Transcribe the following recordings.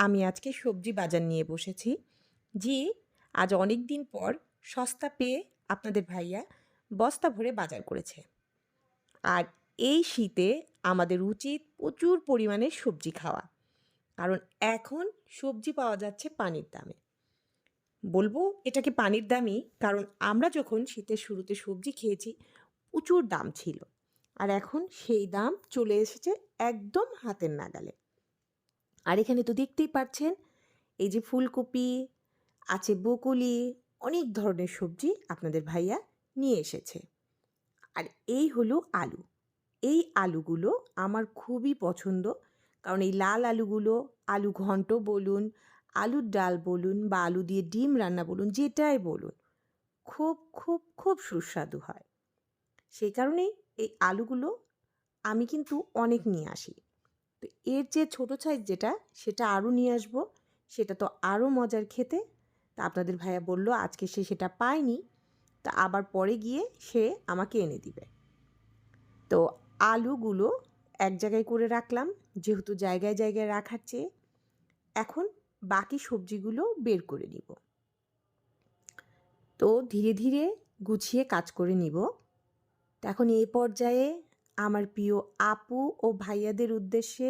আমি আজকে সবজি বাজার নিয়ে বসেছি। জি, আজ অনেক দিন পর সস্তা পেয়ে আপনাদের ভাইয়া বস্তা ভরে বাজার করেছে। আর এই শীতে আমাদের উচিত প্রচুর পরিমাণে সবজি খাওয়া। কারণ এখন সবজি পাওয়া যাচ্ছে পানির দামে। বলব এটাকে পানির দামই, কারণ আমরা যখন শীতের শুরুতে সবজি খেয়েছি, প্রচুর দাম ছিল। আর এখন সেই দাম চলে এসেছে একদম হাতের নাগালে। আর এখানে তো দেখতেই পাচ্ছেন, এই যে ফুলকপি, আছে বকুলি অনেক ধরনের সবজি আপনাদের ভাইয়া নিয়ে এসেছে। আর এই হলো আলু। এই আলুগুলো আমার খুবই পছন্দ, কারণ এই লাল আলুগুলো, আলু ঘন্ট বলুন, আলুর ডাল বলুন বা আলু দিয়ে ডিম রান্না বলুন, যেটাই বলুন, খুব খুব খুব সুস্বাদু হয়। সেই কারণেই এই আলুগুলো আমি কিন্তু অনেক নিয়ে আসি। তো এর যে ছোটো সাইজ যেটা, সেটা আরও নিয়ে আসব। সেটা তো আরও মজার খেতে। তা আপনাদের ভাইয়া বলল, আজকে সে সেটা পায়নি। তা আবার পরে গিয়ে সে আমাকে এনে দিবে। তো আলুগুলো এক জায়গায় করে রাখলাম, যেহেতু জায়গায় জায়গায় রাখার চেয়ে। এখন বাকি সবজিগুলো বের করে নিব। তো ধীরে ধীরে গুছিয়ে কাজ করে নিব। তো এখন এই পর্যায়ে আমার প্রিয় আপু ও ভাইয়াদের উদ্দেশ্যে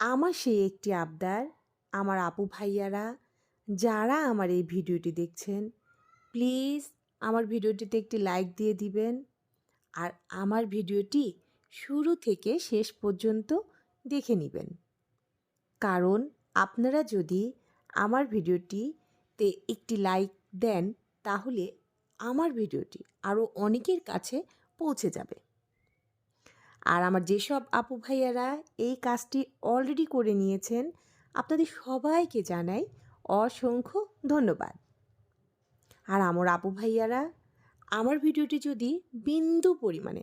আমার সেই একটি আবদার। আমার আপু ভাইয়ারা, যারা আমার এই ভিডিওটি দেখছেন, প্লিজ আমার ভিডিওটিতে একটি লাইক দিয়ে দিবেন। আর আমার ভিডিওটি শুরু থেকে শেষ পর্যন্ত দেখে নেবেন। কারণ আপনারা যদি আমার ভিডিওটিতে একটি লাইক দেন, তাহলে আমার ভিডিওটি আরও অনেকের কাছে পৌঁছে যাবে। আর আমার যেসব আপু ভাইয়ারা এই কাজটি অলরেডি করে নিয়েছেন, আপনাদের সবাইকে জানাই অসংখ্য ধন্যবাদ। আর আমার আপু ভাইয়ারা, আমার ভিডিওটি যদি বিন্দু পরিমাণে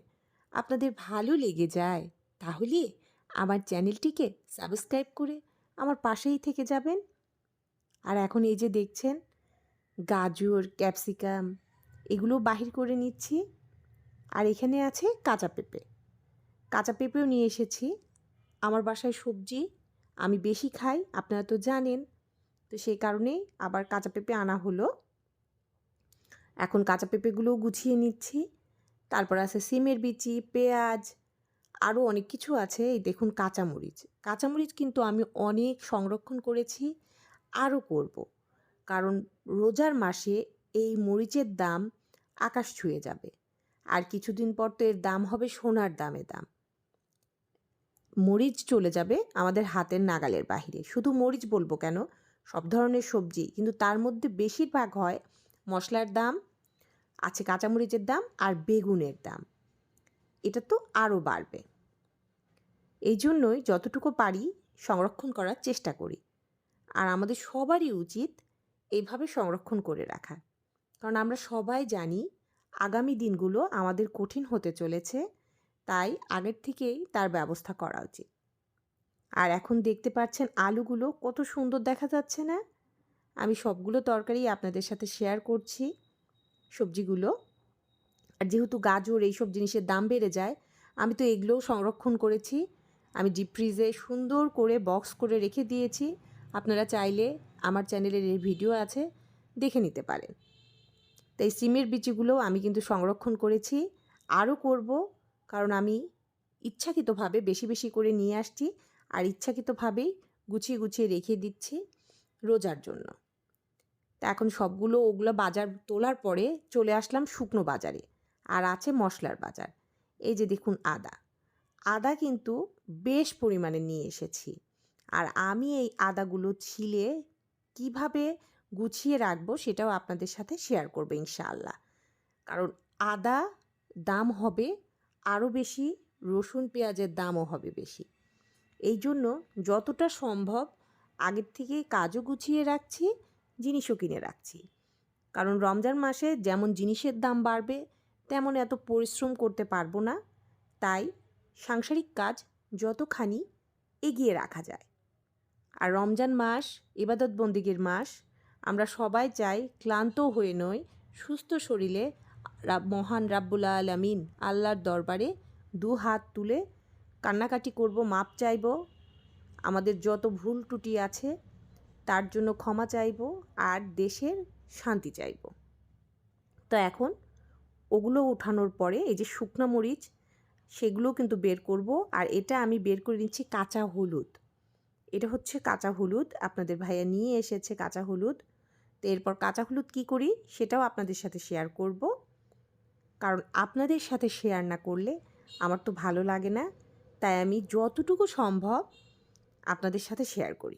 আপনাদের ভালো লেগে যায়, তাহলে আমার চ্যানেলটিকে সাবস্ক্রাইব করে আমার পাশেই থেকে যাবেন। আর এখন এই যে দেখছেন, গাজর, ক্যাপসিকাম, এগুলো বাহির করে নিচ্ছি। আর এখানে আছে কাঁচা পেঁপে। কাঁচা পেঁপেও নিয়ে এসেছি। আমার বাসায় সবজি, আমি বেশি খাই, আপনারা তো জানেন। তো সেই কারণেই আবার কাঁচা পেঁপে আনা হলো। এখন কাঁচা পেঁপেগুলোও গুছিয়ে নিচ্ছি। তারপর আছে সিমের বিচি, পেঁয়াজ আরও অনেক কিছু আছে। এই দেখুন কাঁচামরিচ। কাঁচামরিচ কিন্তু আমি অনেক সংরক্ষণ করেছি, আরও করব। কারণ রোজার মাসে এই মরিচের দাম আকাশ ছুঁয়ে যাবে। আর কিছুদিন পর তো এর দাম হবে সোনার দামে দাম। মরিচ চলে যাবে আমাদের হাতের নাগালের বাহিরে। শুধু মরিচ বলব কেন? সব ধরনের সবজি, কিন্তু তার মধ্যে বেশিরভাগ হয় মশলার দাম, আছে কাঁচামরিচের দাম আর বেগুনের দাম। এটা তো আরও বাড়বে। এই জন্যই যতটুকু পারি সংরক্ষণ করার চেষ্টা করি। আর আমাদের সবারই উচিত এইভাবে সংরক্ষণ করে রাখা। কারণ আমরা সবাই জানি আগামী দিনগুলো আমাদের কঠিন হতে চলেছে। তাই আগের থেকেই তার ব্যবস্থা করা উচিত। আর এখন দেখতে পাচ্ছেন আলুগুলো কত সুন্দর দেখা যাচ্ছে না? আমি সবগুলো তরকারি আপনাদের সাথে শেয়ার করছি। সবজিগুলো, আর যেহেতু গাজর এইসব জিনিসের দাম বেড়ে যায়, আমি তো এগুলোও সংরক্ষণ করেছি। আমি ডিপ ফ্রিজে সুন্দর করে বক্স করে রেখে দিয়েছি। আপনারা চাইলে আমার চ্যানেলের এই ভিডিও আছে, দেখে নিতে পারেন। তাই সিমের বিচিগুলো আমি কিন্তু সংরক্ষণ করেছি। আরও করব কারণ আমি ইচ্ছাকৃতভাবে বেশি বেশি করে নিয়ে আসছি আর ইচ্ছাকৃতভাবেই গুছিয়ে গুছিয়ে রেখে দিচ্ছি রোজার জন্য। তা এখন সবগুলো ওগুলো বাজার তোলার পরে চলে আসলাম শুকনো বাজারে আর আছে মশলার বাজার। এই যে দেখুন আদা। আদা কিন্তু বেশ পরিমাণে নিয়ে এসেছি আর আমি এই আদাগুলো ছিলে কীভাবে গুছিয়ে রাখব সেটাও আপনাদের সাথে শেয়ার করব ইনশাআল্লাহ। কারণ আদা দাম হবে আরও বেশি রসুন পেঁয়াজের দামও হবে বেশি। এই জন্য যতটা সম্ভব আগের থেকে কাজও গুছিয়ে রাখছি, জিনিসও কিনে রাখছি। কারণ রমজান মাসে যেমন জিনিসের দাম বাড়বে, তেমন এত পরিশ্রম করতে পারব না। তাই সাংসারিক কাজ যতখানি এগিয়ে রাখা যায়। আর রমজান মাস ইবাদত বন্দিগির মাস, আমরা সবাই চাই ক্লান্ত হয়ে নয় সুস্থ শরীরে মহান রাব্বুল আলামিন আল্লাহর দরবারে দু হাত তুলে কান্নাকাটি করব, মাপ চাইব। আমাদের যত ভুল ত্রুটি আছে, তার জন্য ক্ষমা চাইব আর দেশের শান্তি চাইব। তো এখন ওগুলো উঠানোর পরে এই যে শুকনো মরিচ, সেগুলো কিন্তু বের করব আর এটা আমি বের করে নিচ্ছি কাঁচা হলুদ। এটা হচ্ছে কাঁচা হলুদ, আপনাদের ভাইয়া নিয়ে এসেছে কাঁচা হলুদ। তো এরপর কাঁচা হলুদ কী করি, সেটাও আপনাদের সাথে শেয়ার করব। কারণ আপনাদের সাথে শেয়ার না করলে আমার তো ভালো লাগে না। তাই আমি যতটুকু সম্ভব আপনাদের সাথে শেয়ার করি।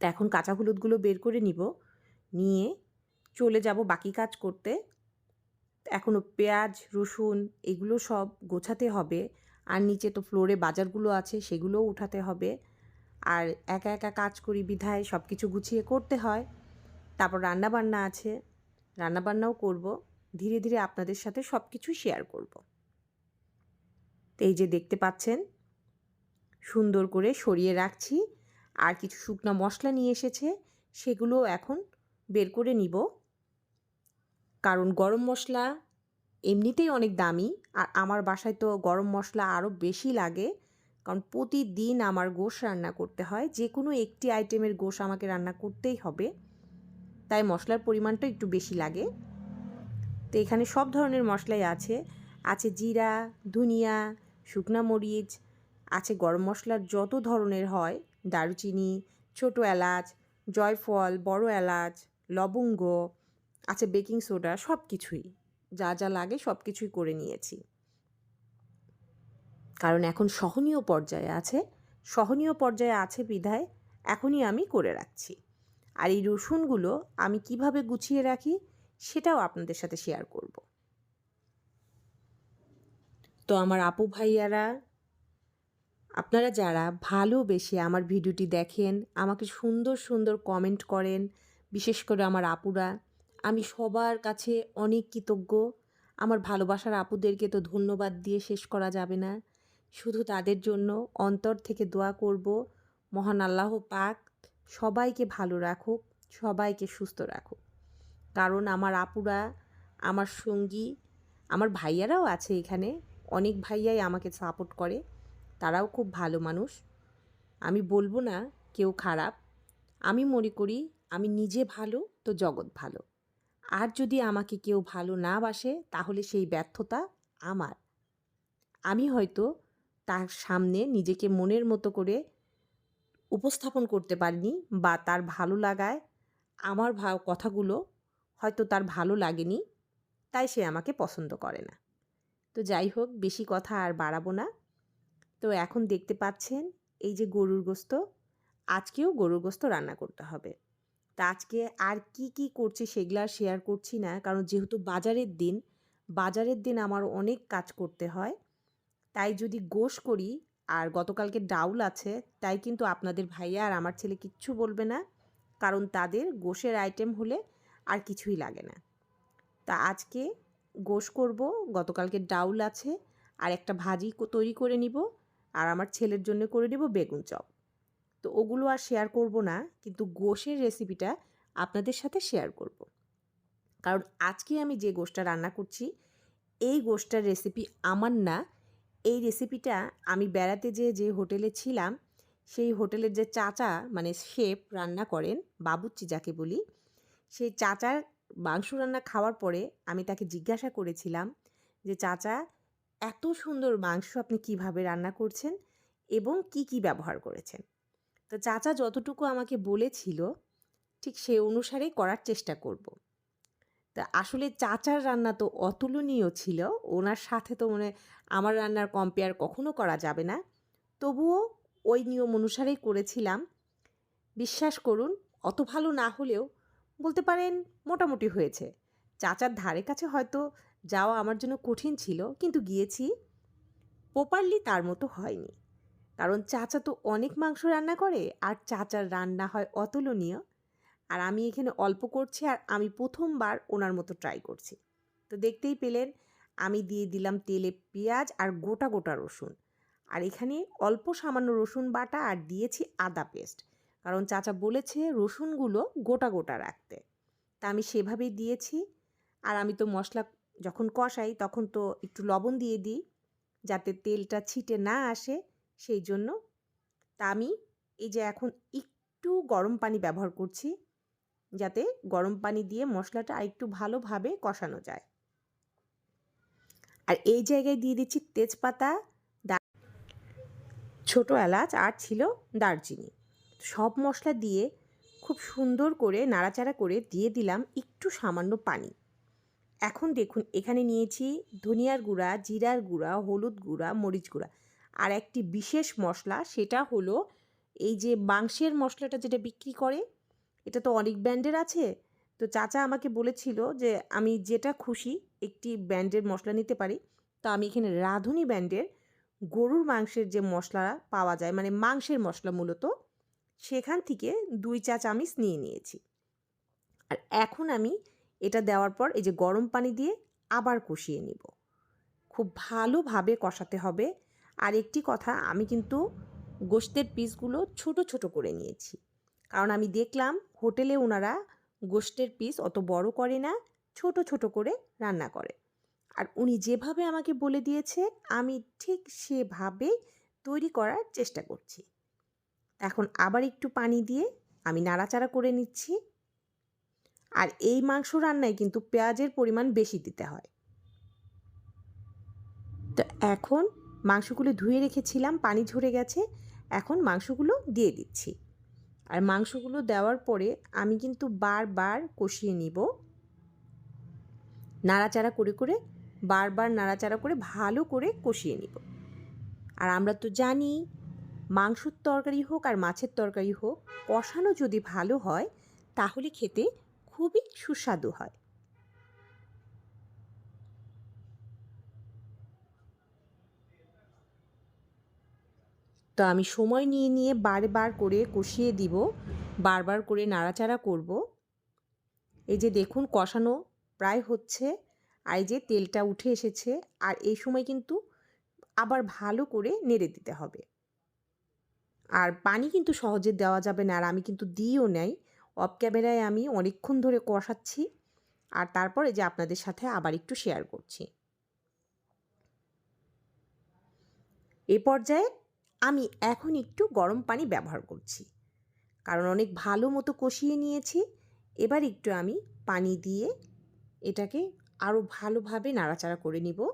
তো এখন কাঁচা হলুদগুলো বের করে নিব। নিয়ে চলে যাব বাকি কাজ করতে। এখনও পেঁয়াজ, রসুন এগুলো সব গোছাতে হবে। আর নিচে তো ফ্লোরে বাজারগুলো আছে, সেগুলোও উঠাতে হবে। আর একা একা কাজ করি, বিধায় সব কিছু গুছিয়ে করতে হয়। তারপর রান্নাবান্না আছে। রান্নাবান্নাও করব। ধীরে ধীরে আপনাদের সাথে সব কিছু শেয়ার করব। তো এই যে দেখতে পাচ্ছেন, সুন্দর করে সরিয়ে রাখছি। আর কিছু শুকনো মশলা নিয়ে এসেছে, সেগুলো এখন বের করে নিব। কারণ গরম মশলা এমনিতেই অনেক দামি, আর আমার বাসায় তো গরম মশলা আরও বেশি লাগে। কারণ প্রতিদিন আমার গোশ রান্না করতে হয় যে কোনো একটি আইটেমের গোশ আমাকে রান্না করতেই হবে। তাই মশলার পরিমাণটা একটু বেশি লাগে। তো এখানে সব ধরনের মশলাই আছে। আছে জিরা, ধনিয়া, শুকনা মরিচ, আছে গরম মশলার যত ধরনের হয়। দারুচিনি, ছোটো এলাচ, জয়ফল, বড় এলাচ, লবঙ্গ, আছে বেকিং সোডা সব কিছুই যা যা লাগে সব কিছুই করে নিয়েছি। কারণ এখন সহনীয় পর্যায়ে আছে। সহনীয় পর্যায়ে আছে বিধায় এখনই আমি করে রাখছি। আর এই রসুনগুলো আমি কীভাবে গুছিয়ে রাখি? সেটাও আপনাদের সাথে শেয়ার করব। তো আমার আপু ভাইয়ারা, আপনারা যারা ভালোবেসে আমার ভিডিওটি দেখেন, আমাকে সুন্দর সুন্দর কমেন্ট করেন, বিশেষ করে আমার আপুরা, আমি সবার কাছে অনেক কৃতজ্ঞ। আমার ভালোবাসার আপুদেরকে তো ধন্যবাদ দিয়ে শেষ করা যাবে না। শুধু তাদের জন্য অন্তর থেকে দোয়া করব। মহান আল্লাহ পাক সবাইকে ভালো রাখুক, সবাইকে সুস্থ রাখুক। কারণ আমার আপুরা, আমার সঙ্গী, আমার ভাইয়ারাও আছে এখানে। অনেক ভাইয়াই আমাকে সাপোর্ট করে। তারাও খুব ভালো মানুষ। আমি বলব না কেউ খারাপ। আমি মনে করি, আমি নিজে ভালো তো জগৎ ভালো। আর যদি আমাকে কেউ ভালো না বাসে, তাহলে সেই ব্যর্থতা আমার। আমি হয়তো তার সামনে নিজেকে মনের মতো করে উপস্থাপন করতে পারিনি বা তার ভালো লাগায় আমার কথাগুলো হয়তো তার ভালো লাগেনি, তাই সে আমাকে পছন্দ করে না। তো যাই হোক, বেশি কথা আর বাড়াবো না। তো এখন দেখতে পাচ্ছেন, এই যে গরুর গোস্ত, আজকেও গরুর গোস্ত রান্না করতে হবে। তা আজকে আর কি কি করছি সেগুলো আর শেয়ার করছি না, কারণ যেহেতু বাজারের দিন বাজারের দিন আমার অনেক কাজ করতে হয়। তাই যদি গোশ করি, আর গতকালকে ডাউল আছে, তাই কিন্তু আপনাদের ভাইয়া আর আমার ছেলে কিচ্ছু বলবে না, কারণ তাদের গোশের আইটেম হলে আর কিছুই লাগে না। তা আজকে গোশ করব, গতকালকে ডাউল আছে, আর একটা ভাজি তৈরি করে নিব, আর আমার ছেলের জন্য করে নেব বেগুন চপ। তো ওগুলো আর শেয়ার করব না, কিন্তু গোশের রেসিপিটা আপনাদের সাথে শেয়ার করব। কারণ আজকে আমি যে গোশটা রান্না করছি, এই গোশটার রেসিপি আমার না। এই রেসিপিটা আমি বেড়াতে যেয়ে যে হোটেলে ছিলাম, সেই হোটেলের যে চাচা মানে শেফ রান্না করেন বাবুচ্চি যাকে বলি সেই চাচার মাংস রান্না খাওয়ার পরে আমি তাকে জিজ্ঞাসা করেছিলাম যে, চাচা, এত সুন্দর মাংস আপনি কীভাবে রান্না করছেন এবং কি কি ব্যবহার করেছেন? তো চাচা যতটুকু আমাকে বলেছিল, ঠিক সে অনুসারেই করার চেষ্টা করব। তা আসলে চাচার রান্না তো অতুলনীয় ছিল, ওনার সাথে তো মানে আমার রান্নার কম্পেয়ার কখনো করা যাবে না। তবুও ওই নিয়ম অনুসারেই করেছিলাম। বিশ্বাস করুন, অত ভালো না হলেও বলতে পারেন মোটামুটি হয়েছে। চাচার ধারে কাছে হয়তো যাওয়া আমার জন্য কঠিন ছিল, কিন্তু গিয়েছি। প্রপারলি তার মতো হয়নি। কারণ চাচা তো অনেক মাংস রান্না করে, আর চাচার রান্না হয় অতুলনীয়। আর আমি এখানে অল্প করছি, আর আমি প্রথমবার ওনার মতো ট্রাই করছি। তো দেখতেই পেলেন, আমি দিয়ে দিলাম তেলে পেঁয়াজ আর গোটা গোটা রসুন। আর এখানে অল্প সামান্য রসুন বাটা আর দিয়েছি আদা পেস্ট কারণ চাচা বলেছে রসুনগুলো গোটা গোটা রাখতে। তা আমি সেভাবেই দিয়েছি। আর আমি তো মশলা যখন কষাই তখন তো একটু লবণ দিয়ে দিই যাতে তেলটা ছিটে না আসে সেই জন্য। তা আমি এই যে এখন একটু গরম পানি ব্যবহার করছি যাতে গরম পানি দিয়ে মশলাটা আরেকটু ভালোভাবে কষানো যায়। আর এই জায়গায় দিয়ে দিচ্ছি তেজপাতা ছোটো এলাচ আর ছিল দারচিনি। সব মশলা দিয়ে খুব সুন্দর করে নাড়াচাড়া করে দিয়ে দিলাম একটু সামান্য পানি। এখন দেখুন, এখানে নিয়েছি ধনিয়ার গুঁড়া, জিরার গুঁড়া, হলুদ গুঁড়া, মরিচ গুঁড়া। আর একটি বিশেষ মশলা, সেটা হলো এই যে মাংসের মশলাটা যেটা বিক্রি করে, এটা তো অনেক ব্র্যান্ডের আছে। তো চাচা আমাকে বলেছিল যে আমি যেটা খুশি একটি ব্র্যান্ডের মশলা নিতে পারি। তো আমি এখানে রাঁধুনি ব্র্যান্ডের গরুর মাংসের যে মশলা পাওয়া যায় মানে মাংসের মশলা মূলত সেখান থেকে দুই চা চামিচ নিয়ে নিয়েছি। আর এখন আমি এটা দেওয়ার পর এই যে গরম পানি দিয়ে আবার কষিয়ে নিব। খুব ভালোভাবে কষাতে হবে। আর একটি কথা, আমি কিন্তু গোস্তের পিসগুলো ছোট ছোট করে নিয়েছি। কারণ আমি দেখলাম হোটেলে ওনারা গোস্তের পিস অত বড় করে না, ছোট ছোট করে রান্না করে। আর উনি যেভাবে আমাকে বলে দিয়েছে, আমি ঠিক সেভাবে তৈরি করার চেষ্টা করছি। এখন আবার একটু পানি দিয়ে আমি নাড়াচাড়া করে নিচ্ছি। আর এই মাংস রান্নায় কিন্তু পেঁয়াজের পরিমাণ বেশি দিতে হয়। তো এখন মাংসগুলো ধুয়ে রেখেছিলাম, পানি ঝরে গেছে, এখন মাংসগুলো দিয়ে দিচ্ছি। আর মাংসগুলো দেওয়ার পরে আমি কিন্তু বারবার কষিয়ে নিব। নাড়াচাড়া করে করে, বারবার নাড়াচাড়া করে ভালো করে কষিয়ে নিব। আর আমরা তো জানি মাংসর তরকারি হোক আর মাছের তরকারি হোক, কষানো যদি ভালো হয়, তাহলে খেতে খুবই সুস্বাদু হয়। তো আমি সময় নিয়ে নিয়ে বারবার করে কষিয়ে দিব বারবার করে নাড়াচাড়া করব। এই যে দেখুন কষানো প্রায় হচ্ছে, আর যে তেলটা উঠে এসেছে, আর এই সময় কিন্তু আবার ভালো করে নেড়ে দিতে হবে। আর পানি কিন্তু সহজে দেওয়া যাবে না, আর আমি কিন্তু দিইও নেই। অফ ক্যামেরায় আমি অনেকক্ষণ ধরে কষাচ্ছি। আর তারপরে যে আপনাদের সাথে আবার একটু শেয়ার করছি। এ পর্যায়ে আমি এখন একটু গরম পানি ব্যবহার করছি। কারণ অনেক ভালো মতো কষিয়ে নিয়েছি। এবার একটু আমি পানি দিয়ে এটাকে আরও ভালোভাবে নাড়াচাড়া করে নিব।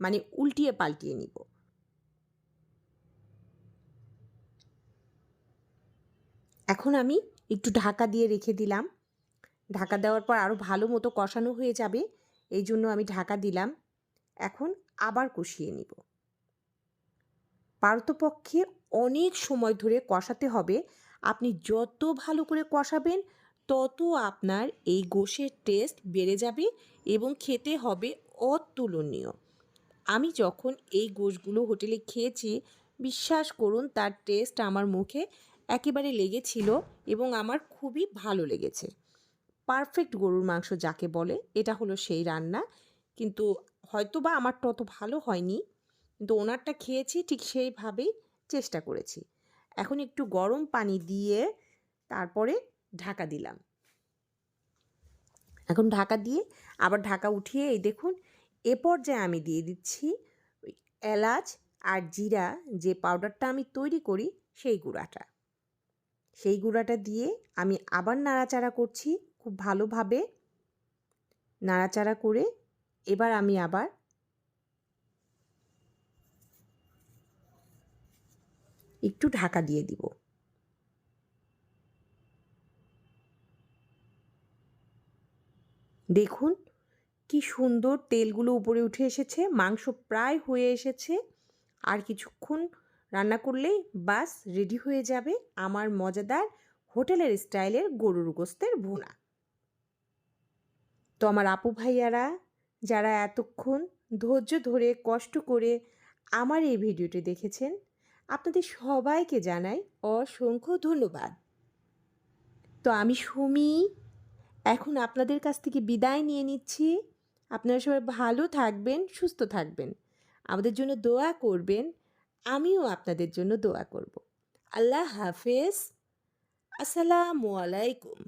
মানে উল্টিয়ে পাল্টিয়ে নিব। এখন আমি একটু ঢাকা দিয়ে রেখে দিলাম। ঢাকা দেওয়ার পর আরও ভালো মতো কষানো হয়ে যাবে, এই জন্য আমি ঢাকা দিলাম। এখন আবার কষিয়ে নিব। পারতপক্ষে অনেক সময় ধরে কষাতে হবে। আপনি যত ভালো করে কষাবেন, তত আপনার এই গোশের টেস্ট বেড়ে যাবে এবং খেতে হবে অতুলনীয়। আমি যখন এই গোশগুলো হোটেলে খেয়েছি, বিশ্বাস করুন, তার টেস্ট আমার মুখে একেবারে লেগেছিল এবং আমার খুবই ভালো লেগেছে। পারফেক্ট গরুর মাংস যাকে বলে, এটা হলো সেই রান্না। কিন্তু হয়তো বা আমার তত ভালো হয়নি, কিন্তু ওনারটা খেয়েছি, ঠিক সেইভাবেই চেষ্টা করেছি। এখন একটু গরম পানি দিয়ে তারপরে ঢাকা দিলাম। এখন ঢাকা দিয়ে আবার ঢাকা উঠিয়ে এই দেখুন, এ পর্যায়ে আমি দিয়ে দিচ্ছি এলাচ আর জিরা, যে পাউডারটা আমি তৈরি করি, সেই গুঁড়াটা। সেই গুঁড়াটা দিয়ে আমি আবার নাড়াচাড়া করছি খুব ভালোভাবে। নাড়াচাড়া করে এবার আমি আবার একটু ঢাকা দিয়ে দিব। দেখুন কি সুন্দর তেলগুলো উপরে উঠে এসেছে, মাংস প্রায় হয়ে এসেছে, আর কিছুক্ষণ রান্না করলেই বাস রেডি হয়ে যাবে আমার মজাদার হোটেলের স্টাইলের গরুর গোস্তের ভুনা। তো আমার আপু ভাইয়ারা, যারা এতক্ষণ ধৈর্য ধরে, কষ্ট করে আমার এই ভিডিওটি দেখেছেন, আপনাদের সবাইকে জানাই অসংখ্য ধন্যবাদ। তো আমি সুমি, এখন আপনাদের কাছ থেকে বিদায় নিয়ে নিচ্ছি। আপনারা সবাই ভালো থাকবেন, সুস্থ থাকবেন। আমাদের জন্য দোয়া করবেন। আমিও আপনাদের জন্য দোয়া করব। আল্লাহ হাফেজ। আসসালামু আলাইকুম।